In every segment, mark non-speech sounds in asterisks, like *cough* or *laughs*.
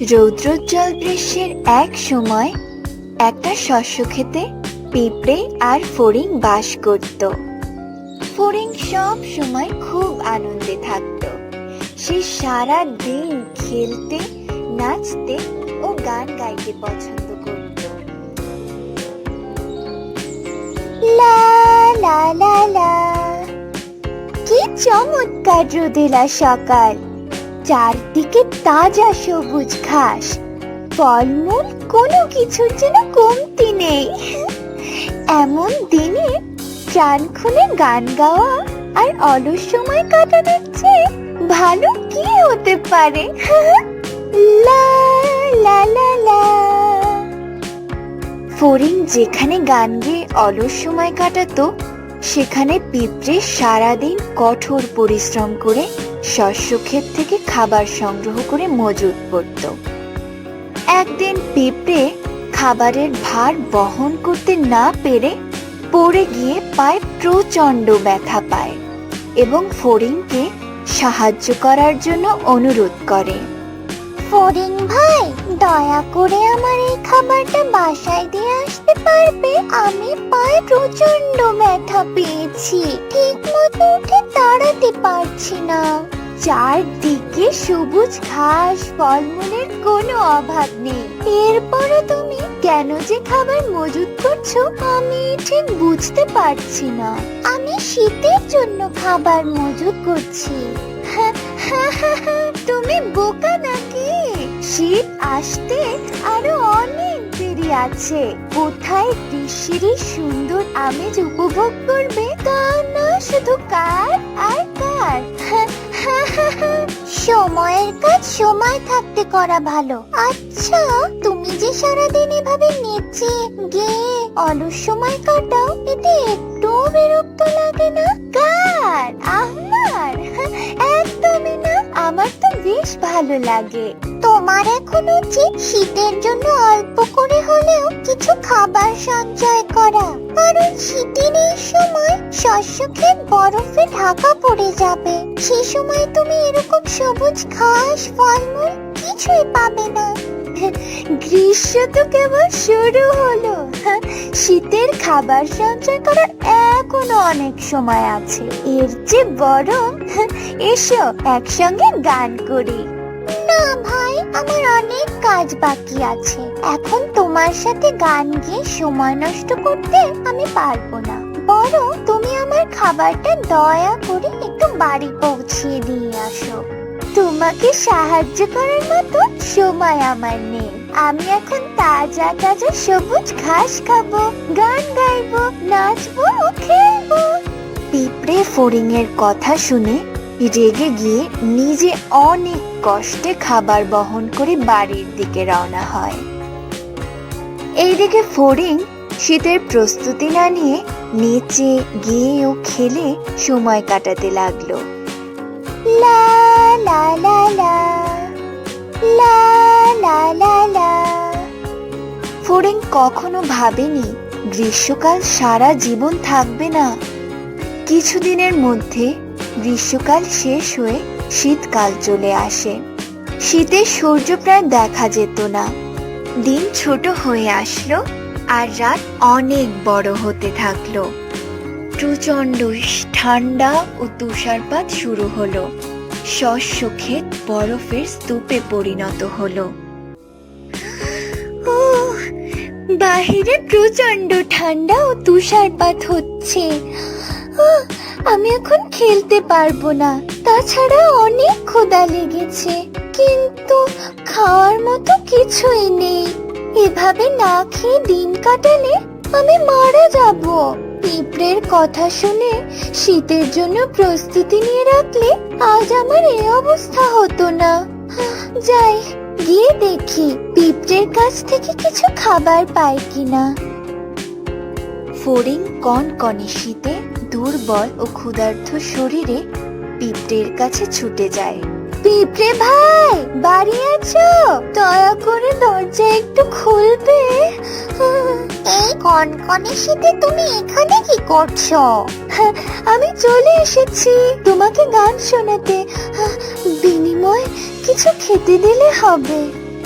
রৌদ্রোজ্জ্বল গ্রীষ্মের এক সময় একটা শস্য খেতে পিঁপড়ে আর ফড়িং বাস করত। ফড়িং সব সময় খুব আনন্দে থাকত। সে সারা দিন খেলতে, নাচতে ও গান গাইতে পছন্দ করত। লা লা লা লা। কি চমৎকার রোদেলা সকাল! চারদিকে তাজা সবুজ ঘাস। ফলমূল কোনো কিছুর যেন কমতি নেই। এমন দিনে প্রাণ খুলে গান গাওয়া আর অলস সময় কাটানোর চেয়ে ভালো কি হতে পারে? লা লা ফড়িং যেখানে গান গেয়ে অলস সময় কাটাতো, সেখানে পিঁপড়ে সারাদিন কঠোর পরিশ্রম করে শস্য ক্ষেত থেকে খাবার সংগ্রহ করে মজুত করত একদিন পিঁপড়ে খাবারের ভার বহন করতে না পেরে পড়ে গিয়ে পায়ে প্রচণ্ড ব্যথা পায় এবং ফড়িংকে সাহায্য করার জন্য অনুরোধ করে। ফড়িং ভাই, দয়া করে আমার এই খাবারটা বাসায় দিয়ে আসতে পারবে? আমি পায়ে প্রচণ্ড ব্যথা পেয়েছি। ঠিক মতো উঠে দাঁড়াতে পারছি না। চারদিকে সবুজ ঘাস, ফলমূলের কোনো অভাব নেই। এরপরও তুমি কেন যে খাবার মজুত করছ, আমি ঠিক বুঝতে পারছি না। আমি শীতের জন্য খাবার মজুত করছি। *laughs* তুমি বোকা নাকি? শীত আসতে আরও অনেক দেরি আছে। কোথায় গ্রীষ্মেরই সুন্দর আমেজ উপভোগ করবে, তা না শুধু কার আর কার? *laughs* *laughs* সময়ের কাজ সময় থাকতে করা ভালো। আচ্ছা তুমি যে সারাদিন এভাবে নেচে, গেয়ে অলস সময় কাটাও, এতে একটু বিরক্ত লাগে না? কার? আমার? *laughs* একদমই না। আমার তো বেশ ভালো লাগে। তোমার এখন উচিত শীতের জন্য অল্প করে হলেও কিছু খাবার সঞ্চয় করা। কারণ সময় শস্য ক্ষেত বরফে ঢাকা পড়ে যাবে। সে সময় তুমি এরকম সবুজ ঘাস, ফলমূল কিছুই পাবে না। গ্রীষ্ম তো কেবল শুরু হলো। শীতের খাবার সঞ্চয় করার এখনও অনেক সময় আছে। এর যে বরং এসো একসঙ্গে গান করি। না ভাই, আমার অনেক কাজ বাকি আছে। এখন তোমার সাথে গান গিয়ে সময় নষ্ট করতে আমি পারব না। বরং তুমি আমার খাবারটা দয়া করে একটু বাড়ি পৌঁছিয়ে দিয়ে আসো। তোমাকে সাহায্য করার মতো সময় আমার নেই। আমি এখন তাজা তাজা সবুজ ঘাস খাব, গান গাইবো, নাচবো ও খেলব। পিঁপড়ে ফড়িং এর কথা শুনে রেগে গিয়ে নিজে অনেক কষ্টে খাবার বহন করে বাড়ির দিকে রওনা হয়। এইদিকে ফড়িং শীতের প্রস্তুতি না নিয়ে নেচে গেয়ে ও খেলে সময় কাটাতে লাগল। লা লা ফড়িং কখনো ভাবেনি, গ্রীষ্মকাল সারা জীবন থাকবে না। কিছুদিনের মধ্যে গ্রীষ্মকাল শেষ হয়ে শীতকাল চলে আসে। শীতে সূর্য প্রায় দেখা যেত না। দিন ছোট হয়ে আসলো আর রাত অনেক বড় হতে থাকল। প্রচণ্ড ঠান্ডা ও তুষারপাত শুরু হলো। শস্য ক্ষেত বরফের স্তূপে পরিণত হলো। বাহিরে প্রচণ্ড ঠান্ডা ও তুষারপাত হচ্ছে। আমি এখন খেলতে পারব না। তাছাড়া অনেক ক্ষুধা লেগেছে। কিন্তু খাওয়ার মতো কিছুই নেই। এভাবে না খেয়ে দিন কাটালে আমি মারা যাব। পিঁপড়ের কথা শুনে শীতের জন্য প্রস্তুতি নিয়ে রাখলে আজ আমার এই অবস্থা হতো না। যাই, গিয়ে দেখি পিঁপড়ের কাছ থেকে কিছু খাবার পাই কিনা। ফড়িং কন কনে শীতে দুর্বল ও ক্ষুধার্ত শরীরে পিঁপড়ের কাছে ছুটে যায়। পিঁপড়ে ভাই, বাড়ি আছো? দরজা একটু খুলবে? এই কনকনে শীতে তুমি এখানে কি করছ? আমি চলে এসেছি তোমাকে গান শোনাতে। বিনিময় কিছু খেতে দিলে হবে।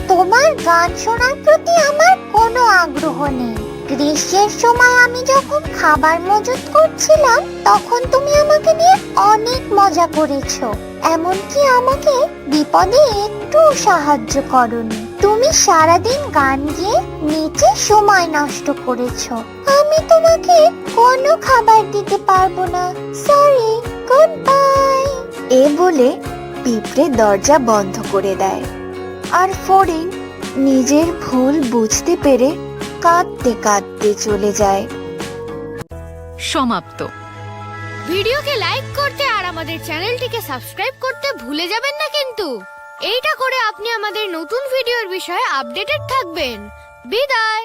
তোমার গান শোনার প্রতি আমার কোনো আগ্রহ নেই। গ্রীষ্মের সময় আমি যখন খাবার মজুত করছিলাম তখন তুমি আমাকে নিয়ে অনেক মজা করেছ। এমনকি আমাকে বিপদে একটু সাহায্য করনি। তুমি সারাদিন গান গিয়ে নিচে সময় নষ্ট করেছ। আমি তোমাকে কোনো খাবার দিতে পারব না। সরি গুড বাই এ বলে পিঁপড়ে দরজা বন্ধ করে দেয়। আর ফড়িং নিজের ভুল বুঝতে পেরে কাঁদতে কাঁদতে চলে যায়। সমাপ্ত। ভিডিওকে লাইক করতে আর আমাদের চ্যানেলটিকে সাবস্ক্রাইব করতে ভুলে যাবেন না কিন্তু। এইটা করে আপনি আমাদের নতুন ভিডিওর বিষয়ে আপডেটেড থাকবেন। বিদায়।